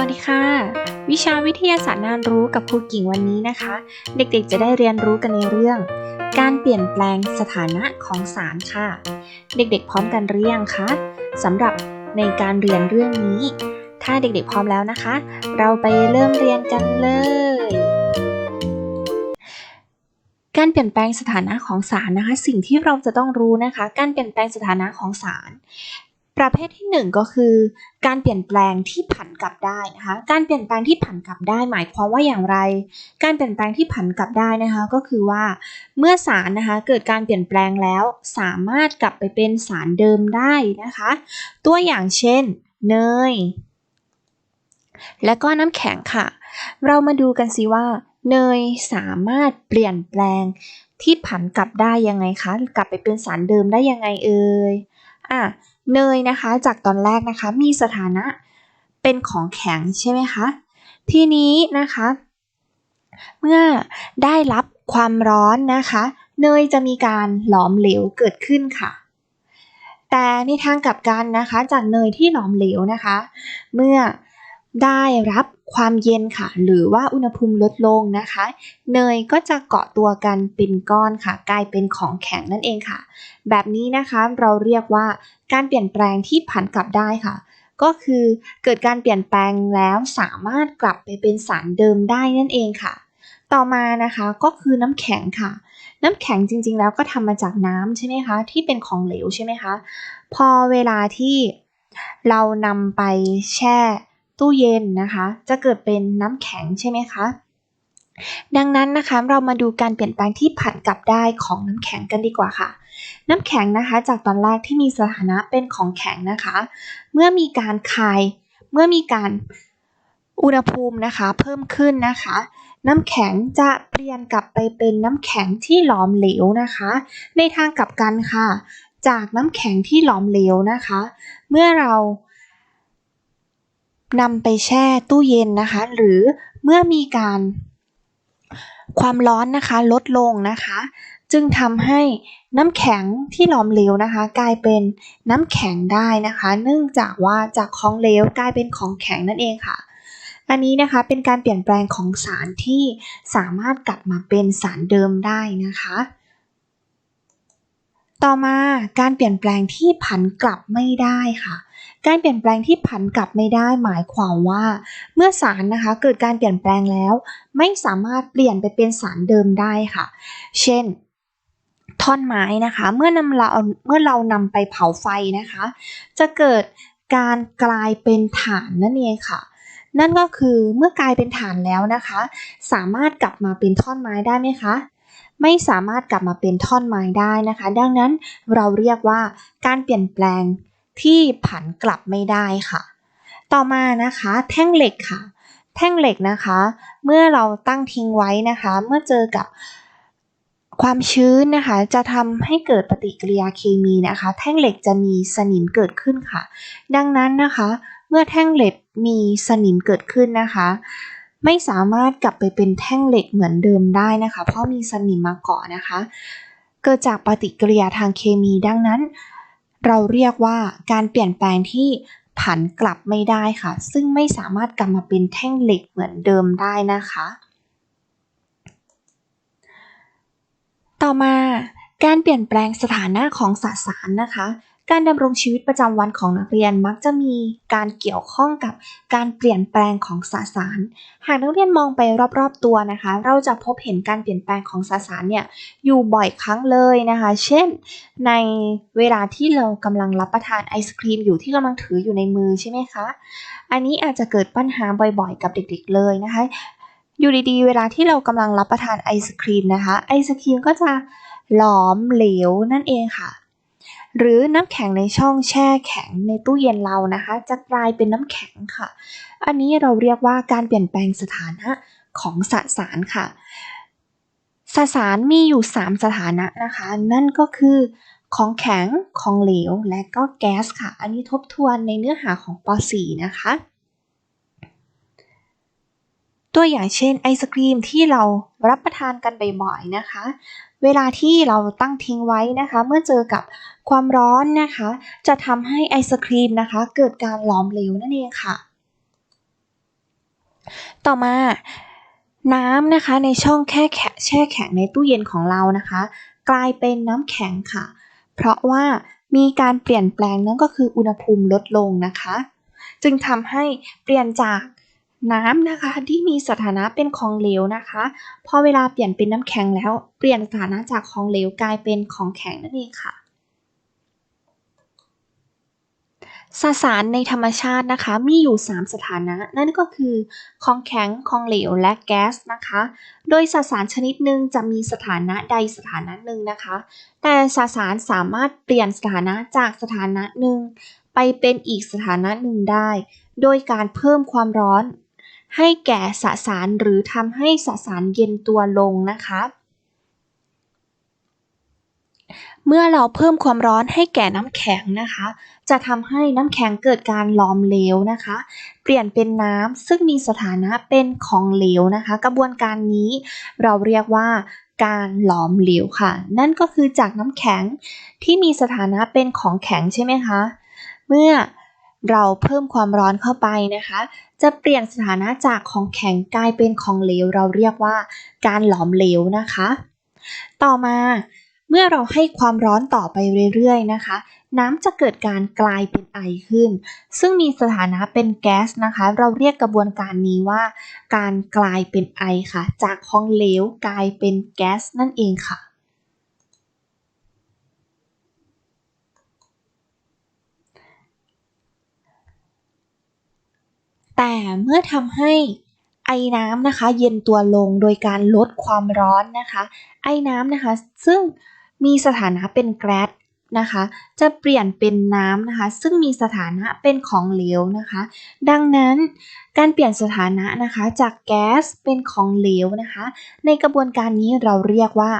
วัสดีค่ะ วิชาวิทยาศาสตร์น่ารู้กับครูกิ่งวันนี้นะคะ เด็กๆจะได้เรียนรู้กันในเรื่อง การเปลี่ยนแปลงสถานะของสารค่ะ เด็กๆพร้อมกันหรือยังคะสำหรับในการเรียนเรื่องนี้ ถ้าเด็กๆพร้อมแล้วนะคะ เราไปเริ่มเรียนกันเลย การเปลี่ยนแปลงสถานะของสารนะคะ สิ่งที่เราจะต้องรู้นะคะ การเปลี่ยนแปลงสถานะของสาร ประเภทที่หนึ่งก็คือ การเปลี่ยนแปลงที่ผันกลับได้นะคะการเปลี่ยนแปลงที่ผันกลับได้หมายความว่าอย่างไร การเปลี่ยนแปลงที่ผันกลับได้นะคะก็คือว่า เมื่อสารนะคะเกิดการเปลี่ยนแปลงแล้วสามารถกลับไปเป็นสารเดิมได้นะคะ ตัวอย่างเช่น เนย และก็น้ำแข็งค่ะ เรามาดูกันสิว่า เนยสามารถเปลี่ยนแปลงที่ผันกลับได้ยังไงคะ กลับไปเป็นสารเดิมได้ยังไงเอ่ย อะ เนยนะคะจากตอนแรกนะคะมีสถานะเป็นของแข็งใช่ไหมคะ ทีนี้นะคะ เมื่อได้รับความร้อนนะคะ เนยจะมีการหลอมเหลวเกิดขึ้นค่ะ แต่ในทางกลับกันนะคะจากเนยที่หลอมเหลวนะคะ เมื่อ ได้รับความเย็นค่ะ หรือว่าอุณหภูมิลดลงนะคะ เนยก็จะเกาะตัวกันเป็นก้อนค่ะ กลายเป็นของแข็งนั่นเองค่ะ แบบนี้นะคะเราเรียกว่าการเปลี่ยนแปลงที่ผันกลับได้ค่ะ ก็คือเกิดการเปลี่ยนแปลงแล้วสามารถกลับไปเป็นสารเดิมได้นั่นเองค่ะ ต่อมานะคะก็คือน้ำแข็งค่ะ น้ำแข็งจริงๆ แล้วก็ทำมาจากน้ำใช่ไหมคะ ที่เป็นของเหลวใช่ไหมคะ พอเวลาที่เรานำไปแช่ ตู้เย็นนะคะ จะเกิดเป็นน้ำแข็งใช่ไหมคะ ดังนั้นนะคะเรามาดูการเปลี่ยนแปลงที่ผันกลับได้ของน้ำแข็งกันดีกว่าค่ะ น้ำแข็งนะคะ จากตอนแรกที่มีสถานะเป็นของแข็งนะคะ เมื่อมีการคายเมื่อมีการอุณหภูมินะคะ เพิ่มขึ้นนะคะ น้ำแข็งจะเปลี่ยนกลับไปเป็นน้ำแข็งที่หลอมเหลวนะคะ ในทางกลับกันค่ะ จากน้ำแข็งที่หลอมเหลวนะคะ เมื่อเรา นำไปแช่ตู้เย็นนะคะ หรือเมื่อมีการความร้อนนะคะลดลงนะคะ จึงทำให้น้ำแข็งที่หลอมเหลวนะคะ กลายเป็นน้ำแข็งได้นะคะ เนื่องจากว่าจากของเหลวกลายเป็นของแข็งนั่นเองค่ะ อันนี้นะคะเป็นการเปลี่ยนแปลงของสารที่สามารถกลับมาเป็นสารเดิมได้นะคะ ต่อมาการเปลี่ยนแปลงที่ผันกลับไม่ได้ค่ะ การเปลี่ยนแปลงที่ผันกลับไม่ได้ หมายความว่า เมื่อสารนะคะเกิดการเปลี่ยนแปลงแล้ว ไม่สามารถเปลี่ยนไปเป็นสารเดิมได้ค่ะ เช่น ท่อนไม้นะคะ เมื่อนำเราเมื่อเรานำไปเผาไฟนะคะ จะเกิดการกลายเป็นถ่านนั่นเองค่ะนั่นก็คือเมื่อกลายเป็นถ่านแล้วนะคะ สามารถกลับมาเป็นท่อนไม้ได้ไหมคะ ไม่สามารถกลับมาเป็นท่อนไม้ได้นะคะ ดังนั้นเราเรียกว่าการเปลี่ยนแปลงที่ผันกลับไม่ได้ค่ะ ต่อมานะคะแท่งเหล็กค่ะ แท่งเหล็กนะคะ เมื่อเราตั้งทิ้งไว้นะคะ เมื่อเจอกับความชื้นนะคะจะทำให้เกิดปฏิกิริยาเคมีนะคะ แท่งเหล็กจะมีสนิมเกิดขึ้นค่ะ ดังนั้นนะคะ เมื่อแท่งเหล็กมีสนิมเกิดขึ้นนะคะ ไม่สามารถกลับไปเป็นแท่งเหล็กเหมือนเดิมได้นะคะ เพราะมีสนิมมาเกาะนะคะ เกิดจากปฏิกิริยาทางเคมีดังนั้น เราเรียกว่าการเปลี่ยนแปลงที่ผันกลับไม่ได้ค่ะ ซึ่งไม่สามารถกลับมาเป็นแท่งเหล็กเหมือนเดิมได้นะคะ ต่อมาการเปลี่ยนแปลงสถานะของสสารนะคะ การดำรงชีวิตประจำวันของนักเรียนมักจะมีการเกี่ยวข้องกับการเปลี่ยนแปลงของสสาร หากนักเรียนมองไปรอบๆตัวนะคะ เราจะพบเห็นการเปลี่ยนแปลงของสสารเนี่ยอยู่บ่อยครั้งเลยนะคะ เช่น ในเวลาที่เรากำลังรับประทานไอศครีมอยู่ที่กำลังถืออยู่ในมือใช่ไหมคะ อันนี้อาจจะเกิดปัญหาบ่อยๆ กับเด็กๆเลยนะคะ อยู่ดีๆ เวลาที่เรากำลังรับประทานไอศครีมนะคะ ไอศครีมก็จะหลอมเหลวนั่นเองค่ะ หรือน้ำแข็งในช่องแช่แข็งในตู้เย็นเรานะคะ จะกลายเป็นน้ำแข็งค่ะ อันนี้เราเรียกว่าการเปลี่ยนแปลงสถานะของสสารค่ะ สสารมีอยู่ 3 สถานะนะคะ นั่นก็คือของแข็ง ของเหลว และก็แก๊สค่ะ อันนี้ทบทวนในเนื้อหาของป .4 นะคะ ตัวอย่างเช่นไอศครีมที่เรารับประทานกันบ่อยๆนะคะ เวลาที่เราตั้งทิ้งไว้นะคะ เมื่อเจอกับความร้อนนะคะ จะทำให้ไอศครีมนะคะ เกิดการหลอมเหลวนั่นเองค่ะ ต่อมาน้ำนะคะในช่องแค่แข็แช่แข็งในตู้เย็นของเรานะคะ กลายเป็นน้ำแข็งค่ะ เพราะว่ามีการเปลี่ยนแปลงนั่นก็คืออุณหภูมิลดลงนะคะ จึงทำให้เปลี่ยนจาก น้ำนะคะที่มีสถานะเป็นของเหลวนะคะพอเวลาเปลี่ยนเป็นน้ำแข็งแล้วเปลี่ยนสถานะจากของเหลวกลายเป็นของแข็งนั่นเองค่ะสสารในธรรมชาตินะคะมีอยู่ 3 สถานะ นั่นก็คือของแข็งของเหลวและแก๊สนะคะ โดยสสารชนิดหนึ่งจะมีสถานะใดสถานะหนึ่งนะคะ แต่สสารสามารถเปลี่ยนสถานะจากสถานะหนึ่งไปเป็นอีกสถานะหนึ่งได้ โดยการเพิ่มความร้อน ให้แก่สสารหรือทำให้สสารเย็นตัวลงนะคะ เมื่อเราเพิ่มความร้อนให้แก่น้ำแข็งนะคะ จะทำให้น้ำแข็งเกิดการหลอมเหลวนะคะ เปลี่ยนเป็นน้ำซึ่งมีสถานะเป็นของเหลวนะคะ กระบวนการนี้เราเรียกว่าการหลอมเหลวค่ะ นั่นก็คือจากน้ำแข็งที่มีสถานะเป็นของแข็งใช่ไหมคะ เมื่อ เราเพิ่มความร้อนเข้าไปนะคะ จะเปลี่ยนสถานะจากของแข็งกลายเป็นของเหลว เราเรียกว่าการหลอมเหลวนะคะ ต่อมาเมื่อเราให้ความร้อนต่อไปเรื่อยๆนะคะ น้ำจะเกิดการกลายเป็นไอขึ้น ซึ่งมีสถานะเป็นแก๊สนะคะ เราเรียกกระบวนการนี้ว่า การกลายเป็นไอค่ะ จากของเหลวกลายเป็นแก๊สนั่นเองค่ะ แต่เมื่อทำให้ไอ้น้ำนะคะ เย็นตัวลงโดยการลดความร้อนนะคะ ไอ้น้ำนะคะ ซึ่งมีสถานะเป็นแก๊สนะคะ จะเปลี่ยนเป็นน้ำนะคะ ซึ่งมีสถานะเป็นของเหลวนะคะ ดังนั้นการเปลี่ยนสถานะนะคะ จากแก๊สเป็นของเหลวนะคะ ในกระบวนการนี้เราเรียกว่า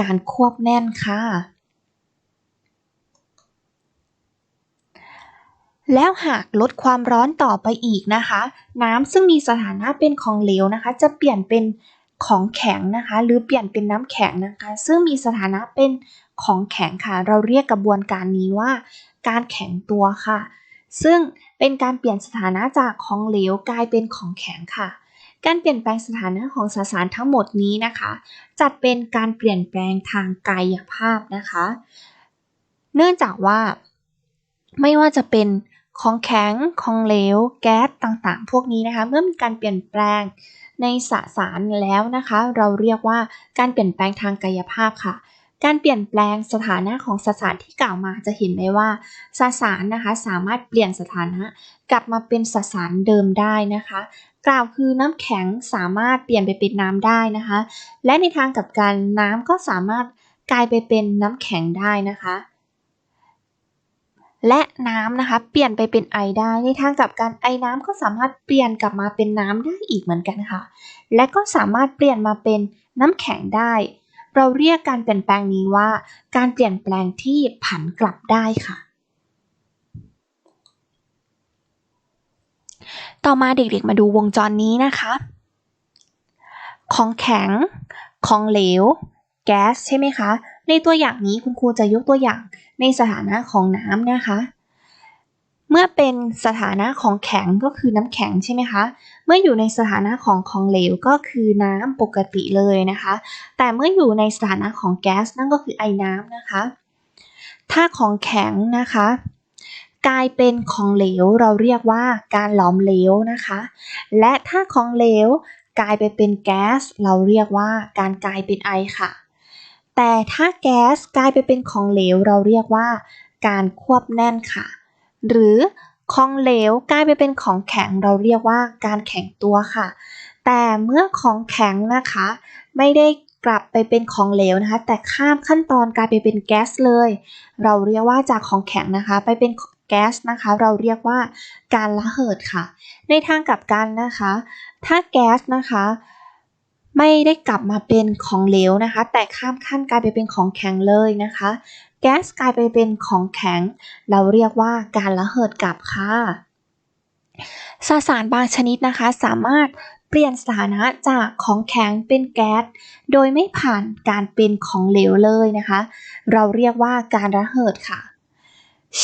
การควบแน่นค่ะ แล้วหากลดความร้อนต่อไปอีกนะคะ น้ำซึ่งมีสถานะเป็นของเหลวนะคะ จะเปลี่ยนเป็นของแข็งนะคะ หรือเปลี่ยนเป็นน้ำแข็งนะคะ ซึ่งมีสถานะเป็นของแข็งค่ะ เราเรียกกระบวนการนี้ว่า การแข็งตัวค่ะ ซึ่งเป็นการเปลี่ยนสถานะจากของเหลวกลายเป็นของแข็งค่ะ การเปลี่ยนแปลงสถานะของสสารทั้งหมดนี้นะคะ จัดเป็นการเปลี่ยนแปลงทางกายภาพนะคะ เนื่องจากว่าไม่ว่าจะเป็น ของแข็ง ของเหลว แก๊สต่างๆ พวกนี้นะคะ เมื่อมีการเปลี่ยนแปลงในสสารแล้วนะคะ เราเรียกว่าการเปลี่ยนแปลงทางกายภาพค่ะ การเปลี่ยนแปลงสถานะของสสารที่กล่าวมาจะเห็นได้ว่าสสารนะคะสามารถเปลี่ยนสถานะ กลับมาเป็นสสารเดิมได้นะคะ กล่าวคือน้ำแข็งสามารถเปลี่ยนไปเป็นน้ำได้นะคะ และในทางกลับกันน้ำก็สามารถกลายไปเป็นน้ำแข็งได้นะคะ และน้ำนะคะ เปลี่ยนไปเป็นไอได้ในทางกลับกันไอน้ำก็สามารถเปลี่ยนกลับมาเป็นน้ำได้อีกเหมือนกันค่ะ และก็สามารถเปลี่ยนมาเป็นน้ำแข็งได้ เราเรียกการเปลี่ยนแปลงนี้ว่า การเปลี่ยนแปลงที่ผันกลับได้ค่ะ ต่อมาเด็กๆมาดูวงจรนี้นะคะ ของแข็ง ของเหลว แก๊สใช่ไหมคะ ในตัวอย่างนี้คุณครูจะยกตัวอย่างในสถานะของน้ำนะคะ เมื่อเป็นสถานะของแข็งก็คือน้ำแข็งใช่ไหมคะ เมื่ออยู่ในสถานะของของเหลวก็คือน้ำปกติเลยนะคะ แต่เมื่ออยู่ในสถานะของแก๊สนั่นก็คือไอน้ำนะคะ ถ้าของแข็งนะคะกลายเป็นของเหลวเราเรียกว่าการหลอมเหลวนะคะ และถ้าของเหลวกลายไปเป็นแก๊สเราเรียกว่าการกลายเป็นไอค่ะ แต่ถ้าแก๊สกลายไปเป็นของเหลวเราเรียกว่า การควบแน่นค่ะ หรือของเหลวกลายไปเป็นของแข็งเราเรียกว่าการแข็งตัวค่ะ แต่เมื่อของแข็งนะคะ ไม่ได้กลับไปเป็นของเหลวนะคะ แต่ข้ามขั้นตอนกลายไปเป็นแก๊สเลย เราเรียกว่าจากของแข็งนะคะ ไปเป็นแก๊สนะคะ เราเรียกว่าการระเหิดค่ะ ในทางกลับกันนะคะ ถ้าแก๊สนะคะ ไม่ได้กลับมาเป็นของเหลวนะคะ แต่ข้ามขั้นกลายไปเป็นของแข็งเลยนะคะ แก๊สกลายไปเป็นของแข็ง เราเรียกว่าการระเหิดกลับค่ะสสารบางชนิดนะคะ สามารถเปลี่ยนสถานะจากของแข็งเป็นแก๊สโดยไม่ผ่านการเป็นของเหลวเลยนะคะ เราเรียกว่าการระเหิดค่ะ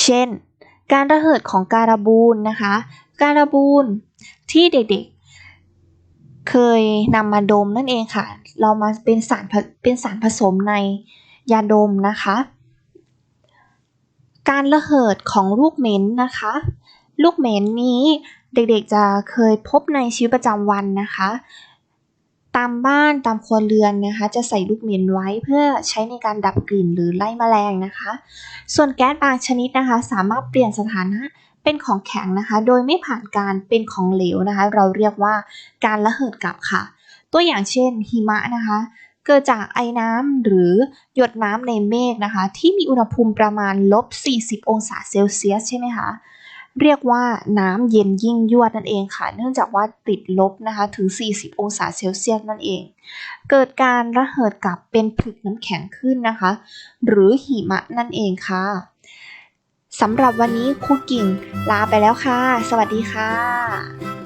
เช่น การระเหิดของการบูนนะคะ การบูนที่เด็ก เคยนำมาดมนั่นเองค่ะ เรามาเป็นสารเป็นสารผสมในยาดมนะคะ การระเหิดของลูกเหม็นนะคะ ลูกเหม็นนี้เด็กๆจะเคยพบในชีวิตประจำวันนะคะ ตามบ้านตามครัวเรือนนะคะ จะใส่ลูกเหม็นไว้เพื่อใช้ในการดับกลิ่นหรือไล่แมลงนะคะ ส่วนแก๊สบางชนิดนะคะ สามารถเปลี่ยนสถานะ เป็นของแข็งนะคะ โดยไม่ผ่านการเป็นของเหลวนะคะ เราเรียกว่าการระเหิดกลับค่ะ ตัวอย่างเช่นหิมะนะคะ เกิดจากไอน้ำหรือหยดน้ำในเมฆนะคะ ที่มีอุณหภูมิประมาณลบ 40 องศาเซลเซียสใช่ไหมคะเรียกว่าน้ำเย็นยิ่งยวดนั่นเองค่ะ เนื่องจากว่าติดลบนะคะถึง 40 องศาเซลเซียสนั่นเอง เกิดการระเหิดกลับเป็นผลึกน้ำแข็งขึ้นนะคะ หรือหิมะนั่นเองค่ะ สำหรับวันนี้ครูกิ่งลาไปแล้วค่ะ สวัสดีค่ะ